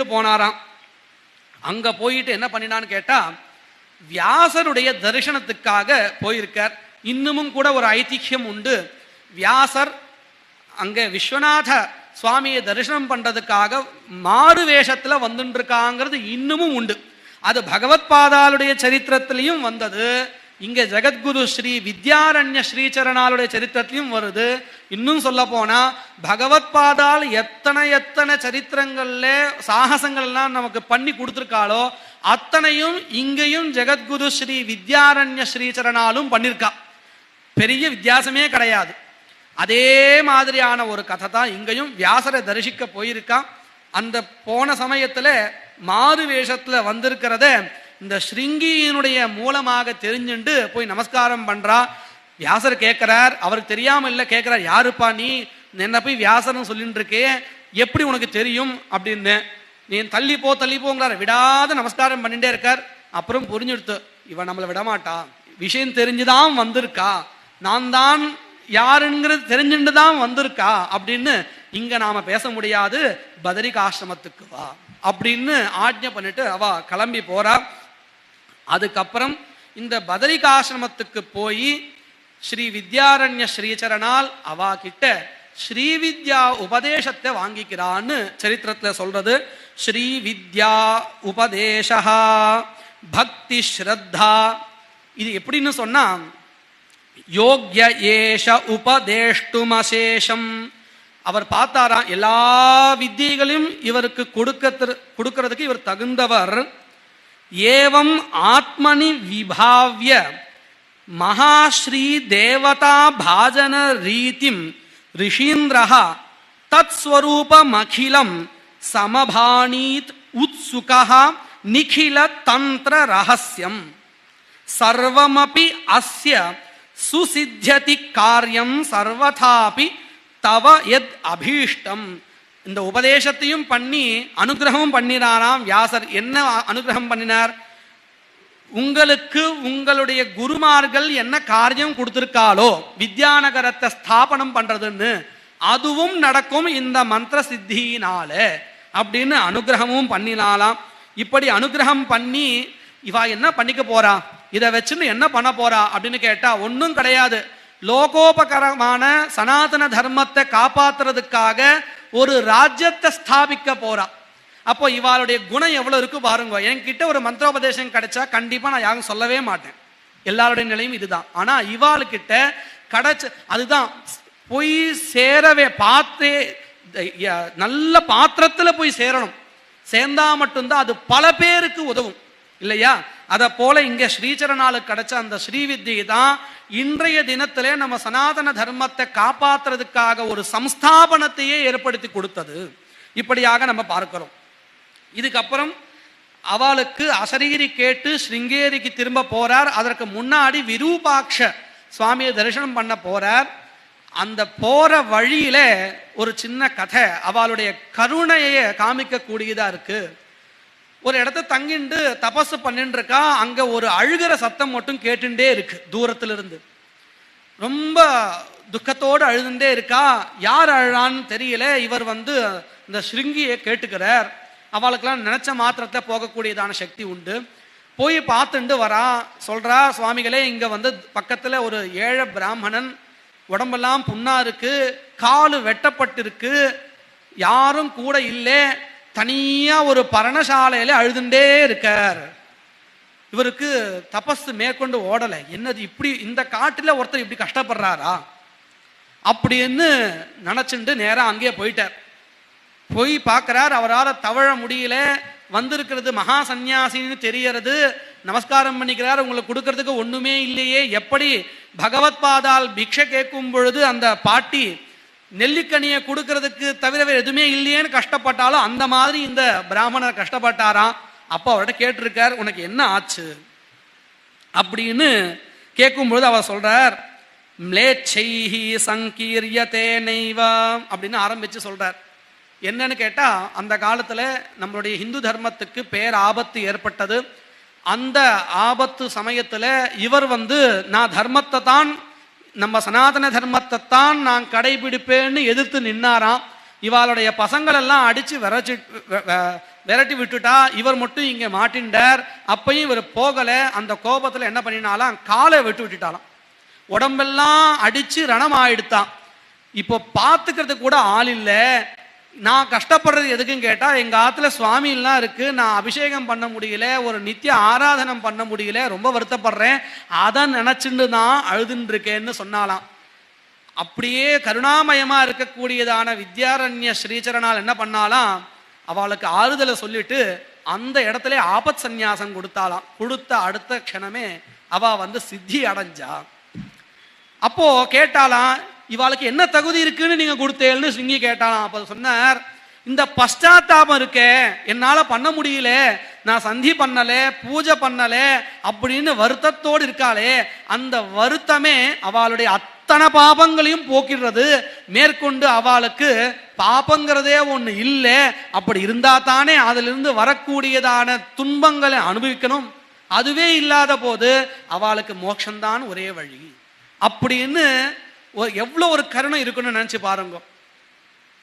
இட்டுண்டு போனாராம். அங்க போயிட்டு என்ன பண்ணினான்னு கேட்டா வியாசருடைய தரிசனத்துக்காக போயிருக்கார். இன்னமும் கூட ஒரு ஐதிஹ்யம் உண்டு. வியாசர் அங்க விஸ்வநாத சுவாமியை தரிசனம் பண்றதுக்காக மாறு வேஷத்துல வந்துட்டு இருக்காங்கிறது இன்னமும் உண்டு. அது பகவத் பாதாளுடைய சரித்திரத்திலையும் வந்தது. இங்கே ஜெகத்குரு ஸ்ரீ வித்யாரண்ய ஸ்ரீச்சரணாளுடைய சரித்திரத்திலையும் வருது. இன்னும் சொல்ல போனால் பகவத் பாதால் எத்தனை எத்தனை சரித்திரங்களில் சாகசங்கள்லாம் நமக்கு பண்ணி கொடுத்துருக்காளோ அத்தனையும் இங்கேயும் ஜெகத்குரு ஸ்ரீ வித்யாரண்ய ஸ்ரீச்சரணாலும் பண்ணியிருக்கா பெரிய வித்தியாசமே கிடையாது. அதே மாதிரியான ஒரு கதை தான் இங்கேயும் வியாசரை தரிசிக்க போயிருக்கான் அந்த போன சமயத்தில் மாறு வேஷத்தில் வந்திருக்கிறத இந்த ஸ்ருங்கியினுடைய மூலமாக தெரிஞ்சுண்டு போய் நமஸ்காரம் பண்ணுறா வியாசர் கேட்குறார் அவருக்கு தெரியாமல் இல்லை கேட்குறார் யாருப்பா நீ? என்ன போய் வியாசர்னு சொல்லிட்டு இருக்கே எப்படி உனக்கு தெரியும்? அப்படின்னு. நீ தள்ளி போ தள்ளி போங்கிறார். விடாத நமஸ்காரம் பண்ணிட்டே இருக்கார். அப்புறம் புரிஞ்சுடுத்து இவன் நம்மளை விடமாட்டா? விஷயம் தெரிஞ்சுதான் வந்திருக்கா. நான் தான் யாருங்கிறது தெரிஞ்சுட்டு தான் வந்திருக்கா? அப்படின்னு இங்க நாம பேச முடியாது. பதரிகாசிரமத்துக்கு வா. அப்படின்னு ஆஜ்ஞை பண்ணிட்டு அவ கிளம்பி போறா. அதுக்கப்புறம் இந்த பதரிகாசிரமத்துக்கு போய் ஸ்ரீ வித்யாரண்ய ஸ்ரீச்சரனால் அவா கிட்ட ஸ்ரீ வித்யா உபதேசத்தை வாங்கிக்கிறான்னு சரித்திரத்துல சொல்றது. ஸ்ரீ வித்யா உபதேசா பக்தி ஸ்ரத்தா. இது எப்படின்னு சொன்னா யோக்ய ஏஷ உபதேஷ்டுமசேஷம். அவர் பார்த்தாராம் எல்லா வித்தியைகளையும் இவருக்கு கொடுக்க கொடுக்கறதுக்கு இவர் தகுந்தவர். एवं आत्मनि विभाव्य महाश्री देवता भाजन रीतिम ऋषीन्द्र तत्स्वरूपमखिलम समभानीत उत्सुक निखिल तंत्र रहस्यम सर्वमपि अस्य सुसिध्यति कार्यम सर्वथापि तव यद अभीष्टम இந்த உபதேசத்தையும் பண்ணி அனுகிரகமும் பண்ணினாராம் வியாசர். என்ன அனுகிரகம் பண்ணினார்? உங்களுக்கு உங்களுடைய குருமார்கள் என்ன காரியம் கொடுத்துருக்காளோ வித்யாநகரத்தை ஸ்தாபனம் பண்றதுன்னு அதுவும் நடக்கும் இந்த மந்திர சித்தியினால அப்படின்னு அனுகிரகமும் பண்ணினாலாம் இப்படி அனுகிரகம் பண்ணி இவா என்ன பண்ணிக்க போறா? இதை வச்சுன்னு என்ன பண்ண போறா அப்படின்னு கேட்டா ஒன்றும் கிடையாது. லோகோபகரமான சனாதன தர்மத்தை காப்பாத்துறதுக்காக ஒரு ராஜ்யத்தை ஸ்தாபிக்க போறா. அப்போ இவாளுடைய குணம் எவ்வளவு இருக்கு பாருங்க. என்கிட்ட ஒரு மந்திரோபதேசம் கிடைச்சா கண்டிப்பா நான் யாரும் சொல்லவே மாட்டேன். எல்லாருடைய நிலையும் இதுதான். ஆனா இவாளுக்கிட்ட கிடைச்ச அதுதான் போய் சேரவே பார்த்தே நல்ல பாத்திரத்துல போய் சேரணும். சேர்ந்தா மட்டும்தான் அது பல பேருக்கு உதவும். இல்லையா? அதை போல இங்க ஸ்ரீச்சரனாலுக்கு கிடைச்ச அந்த ஸ்ரீவித்தியை தான் இன்றைய தினத்திலே நம்ம சனாதன தர்மத்தை காப்பாத்துறதுக்காக ஒரு சம்ஸ்தாபனத்தையே ஏற்படுத்தி கொடுத்தது. இப்படியாக நம்ம பார்க்கிறோம். இதுக்கப்புறம் அவளுக்கு அசரீரி கேட்டு ஸ்ருங்கேரிக்கு திரும்ப போறார். அதற்கு முன்னாடி விரூபாக்ஷ சுவாமியை தரிசனம் பண்ண போறார். அந்த போற வழியில ஒரு சின்ன கதை அவளுடைய கருணையை காமிக்கக்கூடியதா இருக்கு. ஒரு இடத்த தங்கிண்டு தபசு பண்ணிட்டு இருக்கா அங்க ஒரு அழுகிற சத்தம் மட்டும் கேட்டுட்டே இருக்கு தூரத்துல இருந்து ரொம்ப துக்கத்தோடு அழுதுண்டே இருக்கா யார் அழறான்னு தெரியல இவர் வந்து இந்த ஸ்ருங்கியை கேட்டுக்கிறார். அவளுக்கெல்லாம் நினைச்ச மாத்திரத்தை போகக்கூடியதான சக்தி உண்டு. போய் பார்த்துண்டு வரா சொல்றா சுவாமிகளே இங்க வந்து பக்கத்துல ஒரு ஏழை பிராமணன் உடம்பெல்லாம் புண்ணா இருக்கு காலு வெட்டப்பட்டிருக்கு யாரும் கூட இல்லை தனியா ஒரு பரணசாலையில அழுதுண்டே இருக்கார். இவருக்கு தபஸ் மேற்கொண்டு ஓடலை. என்னது இப்படி இந்த காட்டுல ஒருத்தர் இப்படி கஷ்டப்படுறாரா? அப்படின்னு நினைச்சுட்டு நேராக அங்கேயே போயிட்டார். போய் பார்க்குறார் அவரால் தவழ முடியல. வந்திருக்கிறது மகா சந்நியாசின்னு தெரியறது நமஸ்காரம் பண்ணிக்கிறார் உங்களுக்கு கொடுக்கறதுக்கு ஒண்ணுமே இல்லையே. எப்படி பகவத் பாதால் பிக்ஷை கேட்கும் பொழுது அந்த பாட்டி நெல்லிக்கனியை கொடுக்கறதுக்கு தவிர வேறு எதுவுமே இல்லையேன்னு கஷ்டப்பட்டாலும் அந்த மாதிரி இந்த பிராமணர் கஷ்டப்பட்டாராம். அப்போ அவர்கிட்ட கேட்டிருக்கார் உனக்கு என்ன ஆச்சு? அப்படின்னு கேட்கும்பொழுது அவர் சொல்றார் மிளேச்சைஹி சங்கீரியதே நெய்வா அப்படின்னு ஆரம்பிச்சு சொல்றார். என்னன்னு கேட்டால் அந்த காலத்தில் நம்மளுடைய இந்து தர்மத்துக்கு பேர் ஆபத்து ஏற்பட்டது. அந்த ஆபத்து சமயத்தில் இவர் வந்து நான் தர்மத்தை தான் நம்ம சனாதன தர்மத்தை தான் நான் கடைபிடிப்பேன்னு எதிர்த்து நின்னாராம். இவாளுடைய பசங்களெல்லாம் அடித்து விரச்சி விரட்டி விட்டுட்டா இவர் மட்டும் இங்கே மாட்டின்றார். அப்பையும் இவர் போகலை. அந்த கோபத்தில் என்ன பண்ணினாலாம்? காலை விட்டு விட்டுட்டாலாம். உடம்பெல்லாம் அடித்து ரணம் ஆயிடுத்தான் இப்போ பார்த்துக்கிறதுக்கு கூட ஆள் இல்லை. நான் கஷ்டப்படுறது எதுக்குன்னு கேட்டால் எங்கள் ஆற்றுல சுவாமிலாம் இருக்குது நான் அபிஷேகம் பண்ண முடியல ஒரு நித்திய ஆராதனம் பண்ண முடியல ரொம்ப வருத்தப்படுறேன். அதை நினைச்சுட்டு தான் அழுதுன்னு இருக்கேன்னு சொன்னாலாம். அப்படியே கருணாமயமாக இருக்கக்கூடியதான வித்யாரண்ய ஸ்ரீச்சரனால் என்ன பண்ணாலாம்? அவளுக்கு ஆறுதலை சொல்லிட்டு அந்த இடத்துல ஆபத் சந்நியாசம் கொடுத்தாலாம். கொடுத்த அடுத்த க்ஷணமே அவள் வந்து சித்தி அடைஞ்சா. அப்போது கேட்டாலாம் இவாளுக்கு என்ன தகுதி இருக்குன்னு நீங்க கொடுத்தேன்னு சிங்கி கேட்டாலாம் அப்ப சொன்னார் இந்த பஷ்டாத்தாபம் இருக்கே என்னால பண்ண முடியல நான் சந்தி பண்ணல பூஜை பண்ணல அப்படின்னு வருத்தத்தோடு இருக்காளே அந்த வருத்தமே அவளுடைய அத்தனை பாபங்களையும் போக்கிடுறது. மேற்கொண்டு அவளுக்கு பாபங்கிறதே ஒண்ணு இல்லை. அப்படி இருந்தா தானே அதிலிருந்து வரக்கூடியதான துன்பங்களை அனுபவிக்கணும். அதுவே இல்லாத போது அவளுக்கு மோட்சம்தான் ஒரே வழி. அப்படின்னு எவ்வளோ ஒரு கருணை இருக்குன்னு நினச்சி பாருங்க.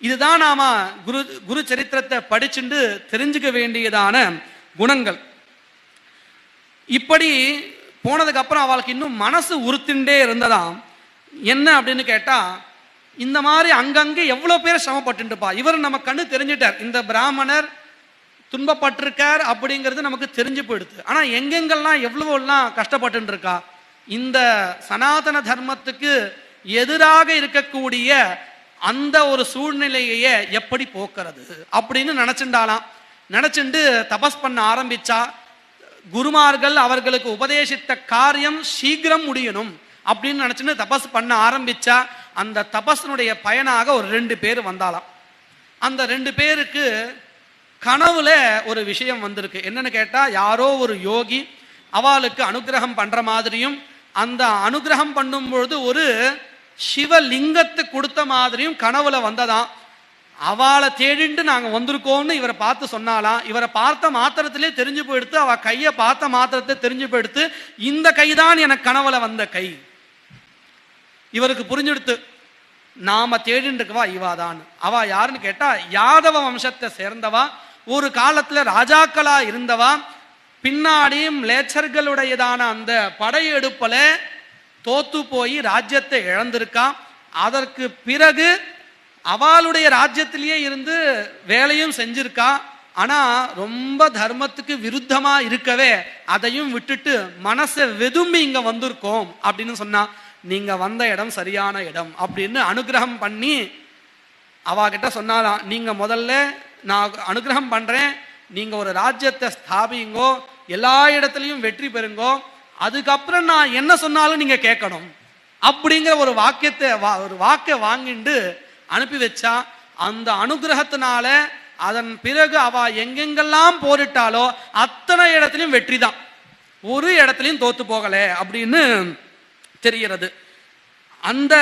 இதுதான் நாம குரு குரு சரித்திரத்தை படிச்சுண்டு தெரிஞ்சுக்க வேண்டியதான குணங்கள். இப்படி போனதுக்கு அப்புறம் அவளுக்கு இன்னும் மனசு உறுத்திண்டே இருந்ததாம். என்ன அப்படின்னு கேட்டால் இந்த மாதிரி அங்கங்கே எவ்வளோ பேர் சிரமப்பட்டுப்பா இவர் நம்ம கண்ணு தெரிஞ்சிட்டார். இந்த பிராமணர் துன்பப்பட்டிருக்கார் அப்படிங்கிறது நமக்கு தெரிஞ்சு போயிடுது. ஆனால் எங்கெங்கெல்லாம் எவ்வளவெல்லாம் கஷ்டப்பட்டு இருக்கா இந்த சனாதன தர்மத்துக்கு எதிராக இருக்கக்கூடிய அந்த ஒரு சூழ்நிலையையே எப்படி போக்குறது அப்படின்னு நினச்சிண்டாலாம் நினச்சிண்டு தபஸ் பண்ண ஆரம்பிச்சா குருமார்கள் அவர்களுக்கு உபதேசித்த காரியம் சீக்கிரம் முடியணும் அப்படின்னு நினச்சின்னு தபஸ் பண்ண ஆரம்பிச்சா அந்த தபஸினுடைய பயனாக ஒரு ரெண்டு பேர் வந்தாலாம் அந்த ரெண்டு பேருக்கு கனவுல ஒரு விஷயம் வந்திருக்கு. என்னன்னு கேட்டா யாரோ ஒரு யோகி அவளுக்கு அனுகிரகம் பண்ற மாதிரியும் அந்த அனுகிரகம் பண்ணும்பொழுது ஒரு சிவலிங்கத்துக்கு கொடுத்த மாதிரியும் கனவுல வந்ததாம் அவளை தேடிண்டு நாங்க வந்திருக்கோம்னு இவரை பார்த்து சொன்னாலாம் இவரை பார்த்த மாத்திரத்திலே தெரிஞ்சு போயிடுத்து அவ கையை பார்த்த மாத்திரத்தை தெரிஞ்சு போயிடுத்து இந்த கைதான் எனக்கு கனவுல வந்த கை. இவருக்கு புரிஞ்சுடுத்து நாம தேடிண்டுக்குவா இவாதான். அவ யாருன்னு கேட்டா யாதவ வம்சத்தை சேர்ந்தவா ஒரு காலத்துல ராஜாக்களா இருந்தவா பின்னாடியும் லேச்சர்களுடையதான அந்த படையெடுப்பில் தோத்து போய் ராஜ்யத்தை இழந்திருக்கான். அதற்கு பிறகு அவளுடைய ராஜ்யத்திலேயே இருந்து வேலையும் செஞ்சிருக்கா ஆனா ரொம்ப தர்மத்துக்கு விருத்தமா இருக்கவே அதையும் விட்டுட்டு மனசை வெதும்பி இங்க வந்திருக்கோம் அப்படின்னு சொன்னா நீங்க வந்த இடம் சரியான இடம் அப்படின்னு அனுகிரகம் பண்ணி அவகிட்ட சொன்னாலாம் நீங்க முதல்ல நான் அனுகிரகம் பண்றேன். நீங்க ஒரு ராஜ்யத்தை ஸ்தாபிங்கோ எல்லா இடத்துலையும் வெற்றி பெறுங்கோ அதுக்கப்புறம் நான் என்ன சொன்னாலும் நீங்க கேட்கணும். அப்படிங்கிற ஒரு வாக்கியத்தை வா- ஒரு வாக்கை வாங்கிண்டு அனுப்பி வச்சா அந்த அனுகிரகத்தினால அதன் பிறகு அவ எங்கெங்கெல்லாம் போரிட்டாலோ அத்தனை இடத்துலையும் வெற்றி தான் ஒரு இடத்துலையும் தோத்து போகல அப்படின்னு தெரிகிறது. அந்த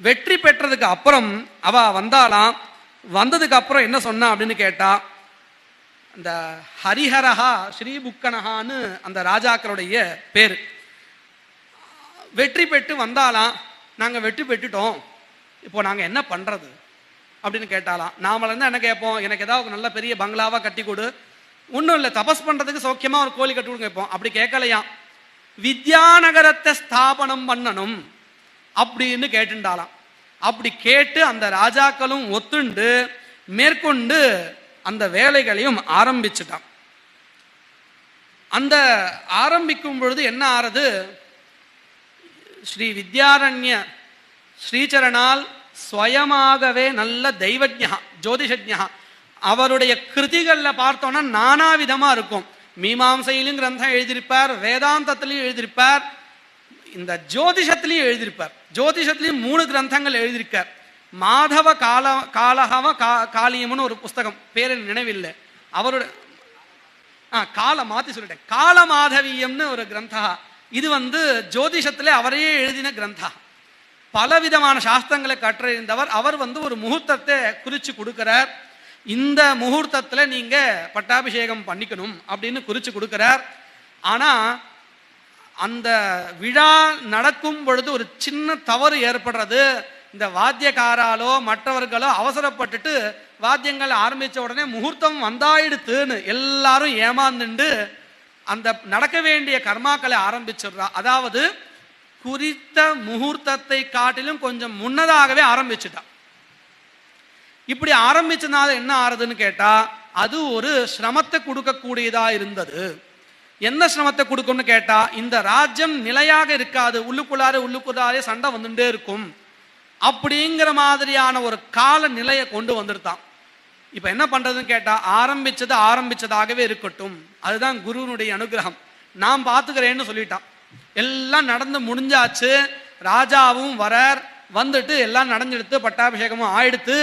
வெற்றி பெற்றதுக்கு அப்புறம் அவ வந்தாலாம் வந்ததுக்கு அப்புறம் என்ன சொன்னா அப்படின்னு கேட்டா அந்த ஹரிஹரஹா ஸ்ரீபுக்கனஹான்னு அந்த ராஜாக்களுடைய பேர். வெற்றி பெற்று வந்தாலாம் நாங்கள் வெற்றி பெற்றுட்டோம். இப்போ நாங்கள் என்ன பண்ணுறது அப்படின்னு கேட்டாலாம் நாம இருந்தா என்ன கேட்போம்? எனக்கு ஏதாவது நல்ல பெரிய பங்களாவாக கட்டி கொடு. ஒன்றும் இல்லை தபஸ் பண்ணுறதுக்கு சௌக்கியமாக ஒரு கோழி கட்டி கொடுங்க கேட்போம். அப்படி கேட்கலையாம். வித்யாநகரத்தை ஸ்தாபனம் பண்ணணும் அப்படின்னு கேட்டுண்டாலாம் அப்படி கேட்டு அந்த ராஜாக்களும் ஒத்துண்டு மேற்கொண்டு அந்த வேலைகளையும் ஆரம்பிச்சிட்டான். அந்த ஆரம்பிக்கும் பொழுது என்ன ஆறது? ஸ்ரீ வித்யாரண்ய ஸ்ரீச்சரணால் ஸ்வயமாகவே நல்ல தெய்வஜா ஜோதிஷஜா அவருடைய கிருதிகளில் பார்த்தோன்னா நானா விதமாக இருக்கும். மீமாம்சையிலும் கிரந்தம் எழுதியிருப்பார் வேதாந்தத்திலையும் எழுதியிருப்பார் இந்த ஜோதிஷத்திலையும் எழுதியிருப்பார். ஜோதிஷத்திலையும் மூணு கிரந்தங்கள் எழுதியிருக்கார். மாதவ கால காலகவ கா காளியம்னு ஒரு புஸ்தகம். பேர் நினைவில்லை. அவரோட ஆ கால மாற்றி சொல்லிட்டேன். கால மாதவியம்னு ஒரு கிரந்தா. இது வந்து ஜோதிஷத்தில் அவரையே எழுதின கிரந்தா. பலவிதமான சாஸ்திரங்களை கற்றறிந்தவர். அவர் வந்து ஒரு முகூர்த்தத்தை குறித்து கொடுக்கிறார். இந்த முகூர்த்தத்தில் நீங்கள் பட்டாபிஷேகம் பண்ணிக்கணும் அப்படின்னு குறித்து கொடுக்கிறார். ஆனால் அந்த விழா நடக்கும் பொழுது ஒரு சின்ன தவறு ஏற்படுறது. இந்த வாத்தியக்காராலோ மற்றவர்களோ அவசரப்பட்டுட்டு வாத்தியங்கள் ஆரம்பித்த உடனே முகூர்த்தம் வந்தாயிடுத்துன்னு எல்லாரும் ஏமாந்துண்டு அந்த நடக்க வேண்டிய கர்மாக்களை ஆரம்பிச்சிடுறா. அதாவது குறித்த முகூர்த்தத்தை காட்டிலும் கொஞ்சம் முன்னதாகவே ஆரம்பிச்சுட்டா. இப்படி ஆரம்பிச்சனால என்ன ஆறுதுன்னு கேட்டா அது ஒரு சிரமத்தை கொடுக்கக்கூடியதா இருந்தது. என்ன சிரமத்தை கொடுக்கும்னு கேட்டா இந்த ராஜ்யம் நிலையாக இருக்காது. உள்ளுக்குள்ளாரே உள்ளுக்குள்ளாரே சண்டை வந்துட்டே இருக்கும். அப்படிங்கிற மாதிரியான ஒரு கால நிலையை கொண்டு வந்துருத்தான் இப்போ என்ன பண்ணுறதுன்னு கேட்டால் ஆரம்பித்தது ஆரம்பிச்சதாகவே இருக்கட்டும். அதுதான் குருவனுடைய அனுகிரகம். நான் பார்த்துக்கிறேன்னு சொல்லிட்டான். எல்லாம் நடந்து முடிஞ்சாச்சு. ராஜாவும் வரார். வந்துட்டு எல்லாம் நடந்துடுத்து பட்டாபிஷேகமும் ஆயிடுத்து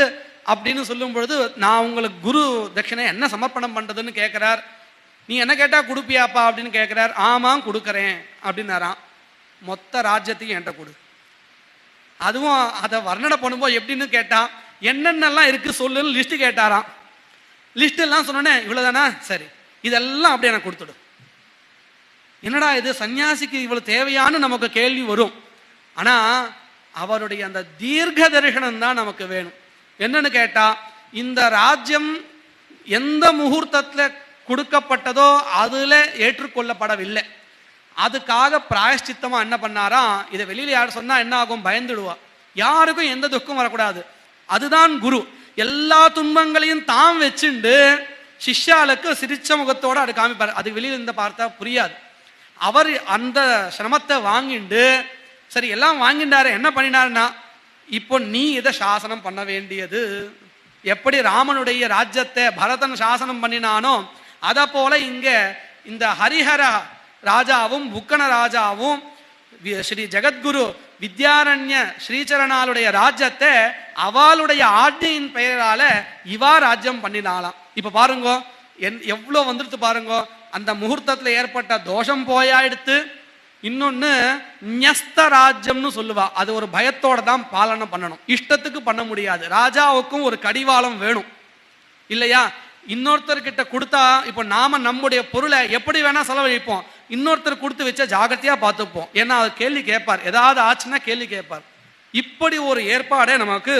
அப்படின்னு சொல்லும் பொழுது நான் உங்களுக்கு குரு தட்சிணை என்ன சமர்ப்பணம் பண்ணுறதுன்னு கேட்குறார் நீ என்ன கேட்டால் கொடுப்பியாப்பா அப்படின்னு கேட்குறார் ஆமாம் கொடுக்குறேன் அப்படின்னாராம். மொத்த ராஜ்யத்தையும் என்கிட்ட கொடு. அதுவும் அதை வர்ணனை பண்ணும்போது எப்படின்னு கேட்டான் என்னென்னலாம் இருக்குது சொல்லுன்னு லிஸ்ட்டு கேட்டாராம். லிஸ்ட்டெல்லாம் சொன்னோன்னே இவ்வளோதானா சரி. இதெல்லாம் அப்படியே எனக்கு கொடுத்துடும் என்னடா இது? சன்னியாசிக்கு இவ்வளோ தேவையான நமக்கு கேள்வி வரும். ஆனால் அவருடைய அந்த தீர்க்க தரிசனம் தான் நமக்கு வேணும். என்னன்னு கேட்டால் இந்த ராஜ்யம் எந்த முகூர்த்தத்தில் கொடுக்கப்பட்டதோ அதில் ஏற்றுக்கொள்ளப்படவில்லை. அதுக்காக பிராயஷ்சித்தமா என்ன பண்ணாரா? இதை வெளியில யார் சொன்னா என்ன ஆகும்? பயந்துடுவா. யாருக்கும் எந்த துக்கம் வரக்கூடாது. அதுதான் குரு. எல்லா துன்பங்களையும் தாம் வச்சுண்டு சிஷ்யாளுக்கு சிரிச்ச முகத்தோட அது காமிப்பார். அது வெளியில இருந்த பார்த்தா புரியாது. அவர் அந்த சிரமத்தை வாங்கிண்டு சரி எல்லாம் வாங்கிண்டாரு. என்ன பண்ணினாருன்னா இப்போ நீ இதை சாசனம் பண்ண வேண்டியது. எப்படி ராமனுடைய ராஜ்யத்தை பரதன் சாசனம் பண்ணினானோ அதை போல இங்க இந்த ஹரிஹர ராஜாவும் புக்கன ராஜாவும் ஸ்ரீ ஜெகத்குரு வித்யாரண்ய ஸ்ரீச்சரணாளுடைய ராஜ்யத்தை அவளுடைய ஆட்சியின் பெயரால இவா ராஜ்யம் பண்ணினாலாம் இப்ப பாருங்க என் எவ்வளோ வந்துடுத்து பாருங்க அந்த முகூர்த்தத்தில் ஏற்பட்ட தோஷம் போயாயிடுத்து இன்னொன்று ஞஸ்த ராஜ்யம்னு சொல்லுவா. அது ஒரு பயத்தோட தான் பாலனை பண்ணணும். இஷ்டத்துக்கு பண்ண முடியாது. ராஜாவுக்கும் ஒரு கடிவாளம் வேணும். இல்லையா? இன்னொருத்தர்கிட்ட கொடுத்தா இப்போ நாம நம்முடைய பொருளை எப்படி வேணா செலவழிப்போம். இன்னொருத்தர் கொடுத்து வச்சா ஜாகிரதையாக பார்த்துப்போம். ஏன்னா அவர் கேள்வி கேட்பார். ஏதாவது ஆச்சுன்னா கேள்வி கேட்பார். இப்படி ஒரு ஏற்பாடை நமக்கு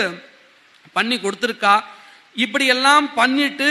பண்ணி கொடுத்துருக்கா. இப்படி எல்லாம் பண்ணிட்டு